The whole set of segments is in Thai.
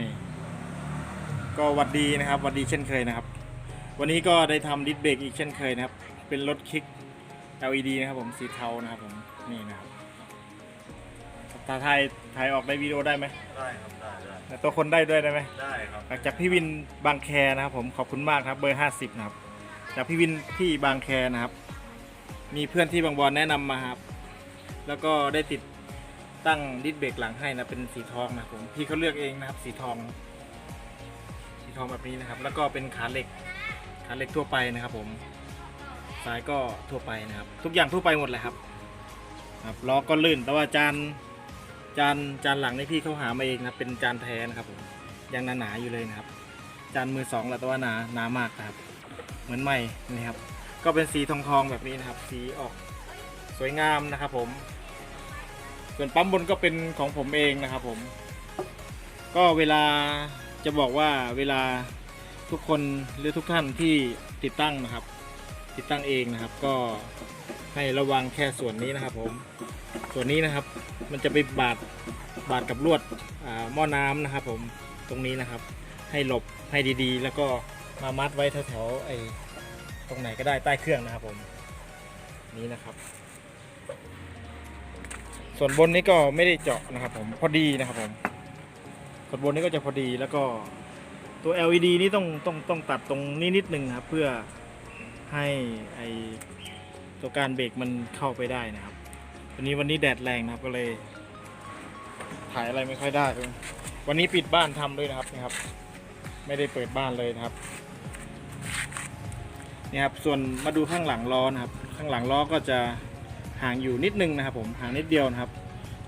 นี่ ก็หวัดดีนะครับหวัดดีเช่นเคยนะครับ วันนี้ก็ได้ทำดิสเบรกอีกเช่นเคยนะครับ เป็นรถคลิก LED นะครับผมสีเทานะครับผมนี่นะครับตาถ่ายถ่ายออกในวิดีโอได้ไหมได้ครับได้ได้แต่ตัวคนได้ด้วยได้ไหมได้ครับจากพี่วินบางแคนะครับ ผมขอบคุณมากครับเบอร์ 50 นะครับ จากพี่วินที่บางแคนะครับ มีเพื่อนที่บางบอนแนะนำมาครับ แล้วก็ได้ติด ตั้งดิสเบรกหลังให้นะเป็นสีทองนะครับผมพี่เขาเลือกเองนะครับ สีทอง สีทองแบบนี้นะครับ แล้วก็เป็นขาเหล็กขาเหล็กทั่วไปนะครับ ผมสายก็ทั่วไปนะครับ ทุกอย่างทั่วไปหมดเลยครับ ครับล้อก็ลื่น แต่ว่าจานจานจานหลังนี่พี่เขาหามาเองนะเป็นจานแท้นะครับผมยังหนาๆอยู่เลยนะครับ จานมือสองแหละแต่ว่าหนาหนามากนะครับ เหมือนใหม่นี่ครับ ก็เป็นสีทองทองแบบนี้นะครับ สีออกสวยงามนะครับผม ส่วนปั๊มบนก็เป็นของผมเองนะครับผม ก็เวลาจะบอกว่าเวลาทุกคนหรือทุกท่านที่ติดตั้งนะครับ ติดตั้งเองนะครับ ก็ให้ระวังแค่ส่วนนี้นะครับ ผม ส่วนนี้นะครับ มันจะไปบาดบาดกับลวดอ่าหม้อน้ำนะครับ ผมตรงนี้นะครับ ให้หลบให้ดีๆ แล้วก็มามัดไว้แถวๆไอ้ตรงไหนก็ได้ใต้เครื่องนะครับผม นี้นะครับ ส่วนบนนี้ก็ไม่ได้เจาะนะครับผมพอดีนะครับผมส่วนบนนี้ก็จะพอดีแล้วก็ตัว LED นี่ต้องต้องต้องตัดตรงนี้นิดนึงครับ เพื่อให้ไอตัวการเบรกมันเข้าไปได้นะครับวันนี้วันนี้แดดแรงนะครับก็เลย ถ่ายอะไรไม่ค่อยได้ วันนี้ปิดบ้านทำด้วยนะครับนะครับ ไม่ได้เปิดบ้านเลยนะครับนี่ครับส่วนมาดูข้างหลังล้อนะครับ ข้างหลังล้อก็จะ ห่างอยู่นิดนึงนะครับผมห่างนิดเดียวนะครับ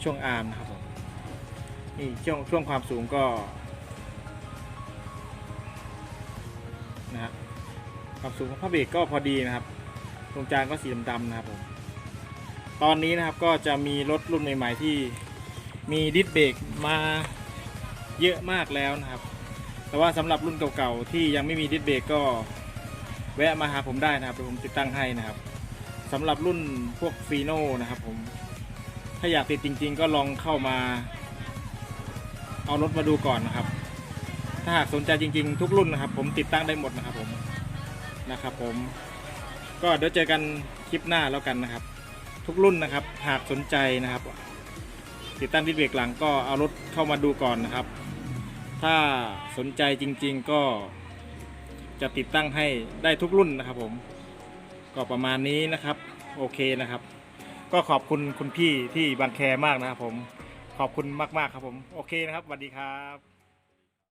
ช่วงอาร์มนะครับผมนี่ช่วงช่วงความสูงก็นะฮะความสูงของผ้าเบรกก็พอดีนะครับตรงกลางก็สีดำๆนะครับผมตอนนี้นะครับก็จะมีรถรุ่นใหม่ ๆ ที่มีดิสเบรกมาเยอะมากแล้วนะครับ แต่ว่าสำหรับรุ่นเก่าๆที่ยังไม่มีดิสเบรกก็แวะมาหาผมได้นะครับผมติดตั้งให้นะครับ สำหรับรุ่นพวกฟีโน่นะครับผม ถ้าอยากติดจริง ๆ ก็ลองเข้ามา เอารถมาดูก่อนนะครับ ถ้าหากสนใจจริง ๆ ทุกรุ่นนะครับ ผมติดตั้งได้หมดนะครับผมนะครับผม ก็เดี๋ยวเจอกันคลิปหน้าแล้วกันนะครับ ทุกรุ่นนะครับ หากสนใจนะครับ ติดตั้งดิสเบรกหลังก็เอารถเข้ามาดูก่อนนะครับ ถ้าสนใจจริง ๆ ก็จะติดตั้งให้ได้ทุกรุ่นนะครับผม ก็ประมาณนี้นะครับ โอเคนะครับ ก็ขอบคุณคุณพี่ที่บางแคมากนะครับผมขอบคุณมากๆครับผม โอเคนะครับสวัสดีครับ